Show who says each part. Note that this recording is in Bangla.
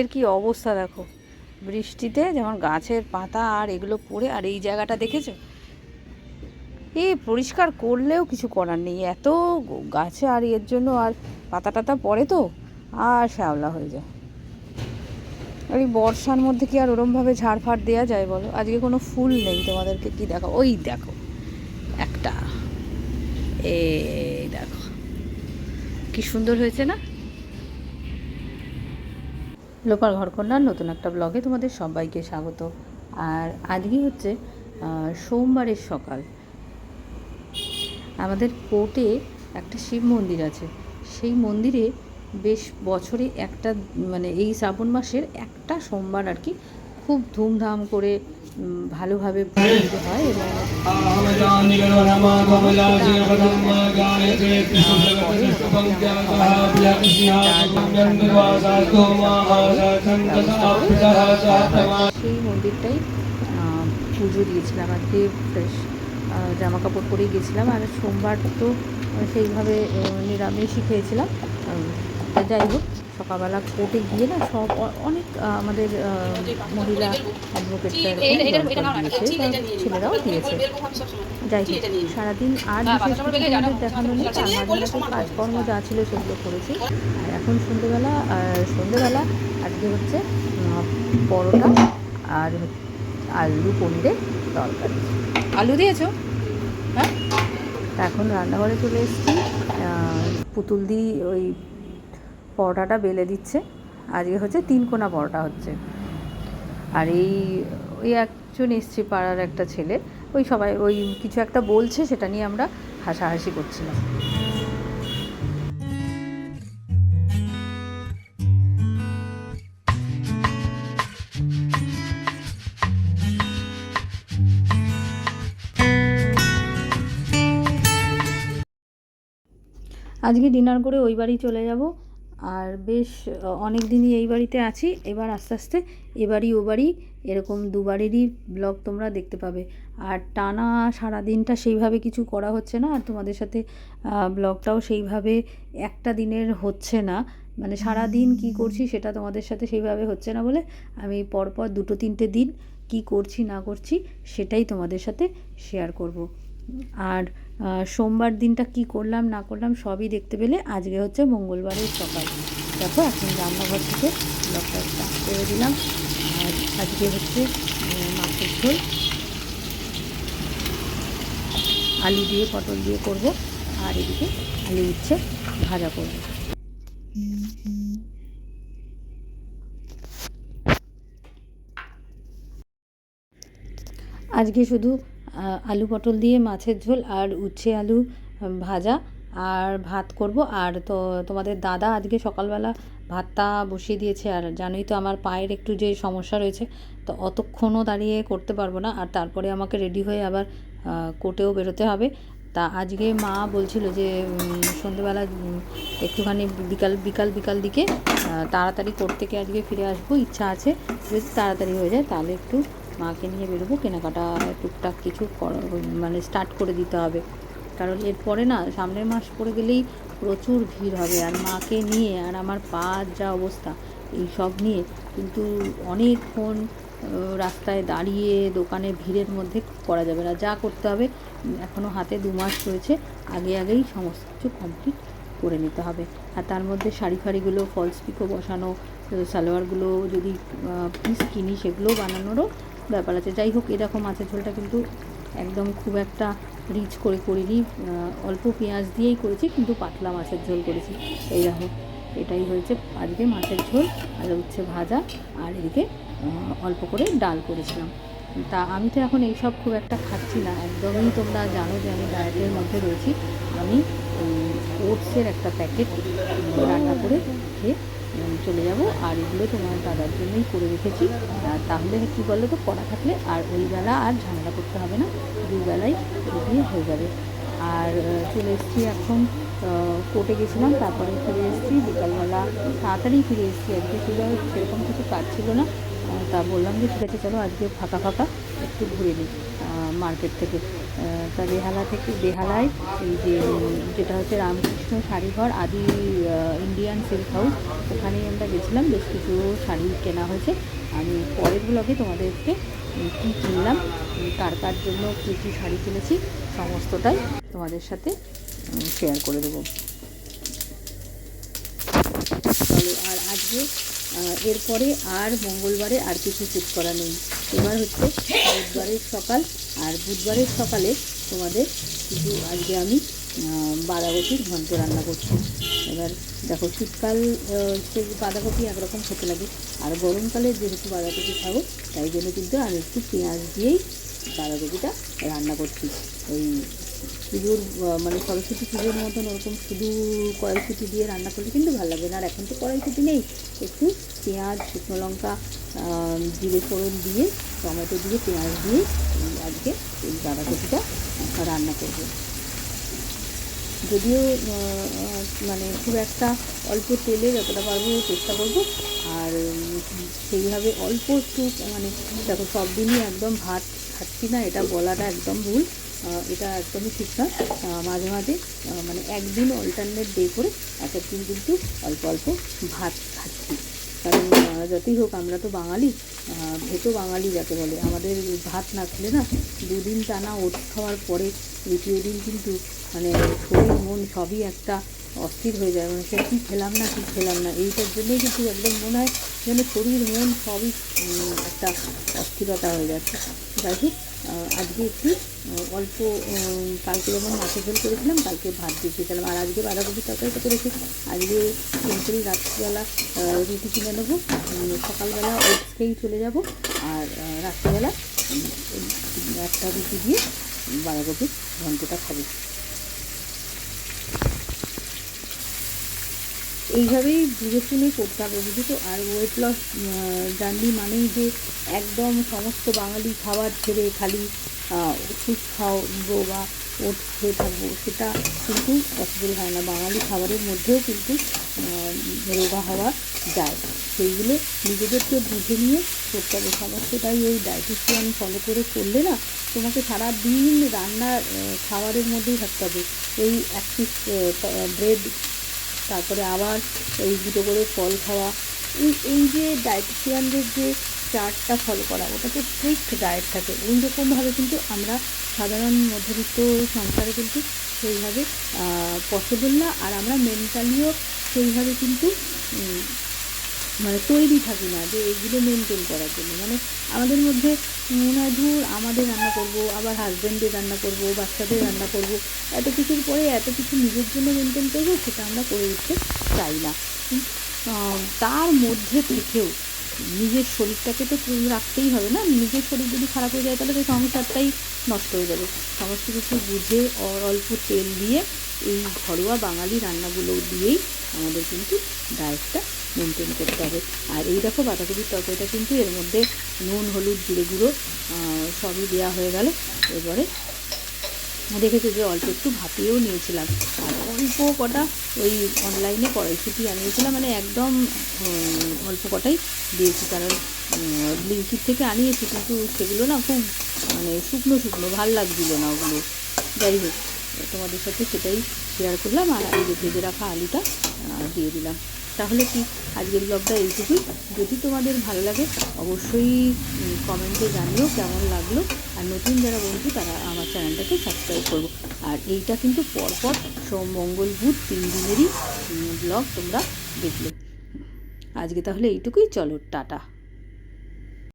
Speaker 1: এর কি অবস্থা দেখো? বৃষ্টিতে যেমন গাছের পাতা আর এগুলো পড়ে, আর এই জায়গাটা দেখেছ? এ পরিষ্কার করলেও কিছু করার নেই। এত গাছে আর এর জন্য আর পাতা টাতা পড়ে তো? আর শ্যাওলা হয়ে যায়। আর এই বর্ষার মধ্যে কি আর ওরমভাবে ঝাড় ফাড় দেওয়া যায় বলো? আজকে কোনো ফুল নেই তোমাদেরকে। কি দেখো? ওই দেখো, একটা। এই দেখো, কি সুন্দর হয়েছে না? লোপার ঘরকন্যার নতুন একটা ব্লগে তোমাদের সবাইকে স্বাগত। আর আজকে হচ্ছে সোমবারের সকাল। আমাদের কোর্টে একটা শিব মন্দির আছে। সেই মন্দিরে বেশ বছরে একটা মানে এই শ্রাবণ মাসের একটা সোমবার আর কি খুব ধুমধাম করে ভালোভাবে হয় এবং সেই মন্দিরটাই পুজো দিয়েছিলাম আর আজকে ফ্রেশ জামা কাপড় পরেই গেছিলাম। আর সোমবার তো সেইভাবে নিরামিষই খেয়েছিলাম। তা যাই হোক সকালবেলা কোর্টে গিয়ে না সব অনেক আমাদের মহিলা অ্যাডভোকেটরা ছেলেরাও দিয়েছে। যাই হোক সারাদিন আর বিশেষ কিছু আমাদের দেখানো নেই মাঝে কাজকর্ম যা ছিল সেগুলো করেছি। আর এখন সন্ধেবেলা আর সন্ধেবেলা আজকে হচ্ছে পরোটা আর আলু পনিরের তরকারি। আলু দিয়েছ? হ্যাঁ? এখন রান্নাঘরে চলে এসেছি। পুতুল দি ওই পরোটাটা বেলে দিচ্ছে। আজকে হচ্ছে তিন কোনা পরোটা হচ্ছে। আর এই, ওই একজন এসছে পাড়ার একটা ছেলে। ওই সবাই, ওই কিছু একটা বলছে, সেটা নিয়ে আমরা হাসাহাসি করছিলাম। আজকে ডিনার করে ওই বাড়ি চলে যাব। আর বেশ অনেক দিনই এই বাড়িতে আছি। এবার আস্তে আস্তে এ বাড়ি, ও বাড়ি, এরকম দুবারেরই ব্লগ তোমরা দেখতে পাবে। আর টানা সারা দিনটা সেইভাবে কিছু করা হচ্ছে না, আর তোমাদের সাথে ব্লগটাও সেইভাবে একটা দিনের হচ্ছে না। মানে সারা দিন কী করছি সেটা তোমাদের সাথে সেইভাবে হচ্ছে না বলে আমি পরপর দুটো, তিনটে দিন কি করছি না করছি সেটাই তোমাদের সাথে শেয়ার করব। আর সোমবার দিনটা কি করলাম, না করলাম, সবই দেখতে পেলে আজকে হচ্ছে মঙ্গলবারের সকাল। দেখো, এখন রান্নাঘর থেকে ব্লগটা স্টার্ট করে দিলাম। আর আজকে হচ্ছে মাছের ঝোল। আলু দিয়ে, পটল দিয়ে করব। আর এদিকে আলু উচ্ছে ভাজা করব। আজকে শুধু আলু পটল দিয়ে মাছের ঝোল আর উচ্ছে আলু ভাজা। আর ভাত করব। আর তো তোমাদের দাদা আজকে সকালবেলা ভাতটা বসিয়ে দিয়েছে। আর জানোই তো আমার পায়ের একটু যে সমস্যা রয়েছে, তো অতক্ষণও দাঁড়িয়ে করতে পারব না। আর তারপরে আমাকে রেডি হয়ে আবার কোর্টেও বেরোতে হবে। তা আজকে মা বলছিল যে সন্ধেবেলা একটুখানি বিকাল বিকাল বিকাল দিকে তাড়াতাড়ি কোর্ট থেকে আজকে ফিরে আসব। ইচ্ছা আছে যদি তাড়াতাড়ি হয়ে যায়, তাহলে একটু মাকে নিয়ে বেরোবো, কেনাকাটা টুকটাক কিছু মানে স্টার্ট করে দিতে হবে। কারণ এরপরে না, সামনের মাস পড়ে গেলেই প্রচুর ভিড় হবে, আর মাকে নিয়ে আর আমার পা যা অবস্থা, এই সব নিয়ে কিন্তু অনেকক্ষণ রাস্তায় দাঁড়িয়ে দোকানে ভিড়ের মধ্যে করা যাবে না। যা করতে হবে এখনও হাতে দু মাস রয়েছে, আগে আগেই সমস্ত কিছু কমপ্লিট করে নিতে হবে। আর তার মধ্যে শাড়ি ফাড়িগুলো ফলস পিকো বসানো, সালোয়ারগুলো যদি পিস কিনি, সেগুলোও বানানোরও ব্যাপার আছে। যাই হোক, এরকম মাছের ঝোলটা কিন্তু একদম খুব একটা রিচ করে করিনি। অল্প পেঁয়াজ দিয়েই করেছি, কিন্তু পাতলা মাছের ঝোল করেছি। এই দেখো, এটাই হয়েছে আজকে মাছের ঝোল। আর হচ্ছে ভাজা। আর এদিকে অল্প করে ডাল করেছিলাম। তা আমি তো এখন এইসব খুব একটা খাচ্ছি না। একদমই তোমরা জানো যে আমি ডায়েটের মধ্যে রয়েছি। আমি ওটসের একটা প্যাকেট রান্না করে খেয়ে চলে যাব। আর এগুলো তোমার দাদার জন্যই করে রেখেছি। আর তাহলে কি বলো তো করা থাকলে আর ওই বেলা আর ঝামেলা করতে হবে না। দুই বেলায় দিয়ে হয়ে যাবে। আর চলে এসেছি এখন কোর্টে গেছিলাম, তারপরে ফিরে এসেছি, বিকালবেলা তাড়াতাড়ি ফিরে এসেছি। আজকে শুধু সেরকম কিছু কাজ ছিল না। তা বললাম যে, ঠিক আছে, চলো আজকে ফাঁকা ফাঁকা একটু ঘুরে নিই মার্কেট থেকে। তা বেহালা থেকে বেহালায়, এই যে, যেটা হচ্ছে রামকৃষ্ণ শাড়িঘর, আদি ইন্ডিয়ান সিল্ক হাউস ওখানেই আমরা গেছিলাম, বেশ কিছু শাড়ি কেনা হয়েছে। আমি পরের ব্লগে তোমাদেরকে কী কিনলাম কার কার জন্য কী কী শাড়ি কিনেছি, সমস্তটাই তোমাদের সাথে শেয়ার করে দেবো। আর আজকে এরপরে আর মঙ্গলবারে আর কিছু শ্যুট করা নেই। এবার হচ্ছে বুধবারের সকাল আর বুধবারের সকালে তোমাদের কিছু আজকে আমি বাঁধাকপির ঘন্ট রান্না করছি। এবার দেখো শীতকাল হচ্ছে বাঁধাকপি একরকম খেতে লাগে। আর গরমকালে যেহেতু বাঁধাকপি খাব, তাই জন্য কিন্তু আমি একটু পেঁয়াজ দিয়েই বাঁধাকপিটা রান্না করছি। ওই পুজোর মানে সরস্বতী পুজোর মতন ওরকম শুধু কড়াইশুটি দিয়ে রান্না করলে কিন্তু ভালো লাগবে না। আর এখন তো কড়াইশুটি নেই, একটু পেঁয়াজ, শুকনো লঙ্কা জিরে ফোড়ন দিয়ে, টমেটো দিয়ে, পেঁয়াজ দিয়ে আজকে এই বাঁধাকপিটা রান্না করব। যদিও মানে খুব একটা অল্প তেলে যতটা পারব চেষ্টা করব, আর সেইভাবে অল্প একটু মানে দেখো সব দিনই একদম ভাত খাচ্ছি না, এটা বলাটা একদম ভুল। এটা একদমই ঠিক না মাঝে মাঝে মানে একদিন অল্টারনেট ডে করে এক একদিন কিন্তু অল্প অল্প ভাত খাচ্ছি। কারণ যতই হোক, আমরা তো বাঙালি ভেতো বাঙালি যাকে বলে। আমাদের ভাত না খেলে না দুদিন টানা ওট খাওয়ার পরে দ্বিতীয় দিন কিন্তু মানে শরীর, মন সবই একটা অস্থির হয়ে যায়। মানে সে কী খেলাম না, কী খেলাম না, এইটার জন্যই কিন্তু একদম মনে হয় যেন শরীর, মন সবই একটা অস্থিরতা হয়ে যাচ্ছে। যাই হোক আজকে একটু অল্প কালকে যেমন মাছের ঝোল করেছিলাম, কালকে ভাত দিয়েছিলাম আর আজকে বাঁধাকপি তরকারিটা করেছি। আজকে সিম্পল রাত্রিবেলা রুটি কিনে নেব। সকালবেলা ওটস চলে যাব। আর রাত্রিবেলা একটা রুটি দিয়ে বাঁধাকপির ঘন্টটা খাব। এইভাবেই বুঝে শুনে করতে হবে, বুঝেছ? আর ওয়েট লস জার্নি মানেই যে একদম সমস্ত বাঙালি খাবার ছেড়ে খালি ওষুধ খাওয়াবো বা ওট খেয়ে থাকব, সেটা কিন্তু পসিবল হয় না। বাঙালি খাবারের মধ্যেও কিন্তু রোগা হওয়া যায়। সেইগুলো নিজেদেরকে বুঝে নিয়ে করতে হবে সমস্তটাই ওই ডায়েটিশিয়ান ফলো করে করলে না, তোমাকে সারা দিন রান্নার খাবারের মধ্যেই থাকতে হবে। ওই এক পিস ব্রেড তারপরে আবার এই দুটো করে ফল খাওয়া। এই এই যে ডায়েটিশিয়ানদের যে চার্টটা ফলো করা ওটা তো স্ট্রিক্ট ডায়েট থাকে। ওই রকমভাবে কিন্তু আমরা সাধারণ মধ্যবিত্ত সংসারে কিন্তু সেইভাবে পসিবল না। আর আমরা মেন্টালিও সেইভাবে কিন্তু মানে তৈরি থাকি না যে এইগুলো মেনটেন করার জন্য। মানে আমাদের মধ্যে মনে হয় ধুর আমাদের রান্না করব, আবার হাজব্যান্ডের রান্না করব, বাচ্চাদের রান্না করব, এত কিছুর পরে এত কিছু নিজের জন্য মেনটেন করব, সেটা আমরা করে উঠতে চাই না। তার মধ্যে থেকেও নিজের শরীরটাকে তো রাখতেই হবে না। নিজের শরীর যদি খারাপ হয়ে যায়, তাহলে তো সংসারটাই নষ্ট হয়ে যাবে। সমস্ত কিছু বুঝে অল্প তেল দিয়ে এই ঘরোয়া বাঙালি রান্নাগুলো দিয়েই আমাদের কিন্তু ডায়েটটা মেনটেন করতে হবে। আর এই দেখো বাঁধাকপির তরকারিটা কিন্তু এর মধ্যে নুন, হলুদ, জিরে গুঁড়ো সবই দেওয়া হয়ে গেল। এবারে দেখেছ যে অল্প একটু ভাপিয়েও নিয়েছিলাম। আর অল্প কটা ওই অনলাইনে কড়াইশুটি আনিয়েছিলাম মানে একদম অল্প কটাই দিয়েছি। কারণ ব্লিঙ্কির থেকে আনিয়েছি, কিন্তু সেগুলো না খুব মানে শুকনো শুকনো, ভালো লাগছিল না ওগুলো। যাই হোক, তোমাদের সাথে সেটাই শেয়ার করলাম। আর এই যে ভেজে রাখা আলুটা দিয়ে দিলাম। তাহলে কি আজকের ব্লগটা এইটুকুই? যদি তোমাদের ভালো লাগে, অবশ্যই কমেন্টে জানিও কেমন লাগল। আর নতুন যারা বন্ধু, তারা আমার চ্যানেলটাকে সাবস্ক্রাইব করব আর এইটা কিন্তু পরপর সোম, মঙ্গল, বুধ তিন দিনেরই ব্লগ তোমরা দেখলে। আজকে তাহলে এইটুকুই। চলো, টাটা।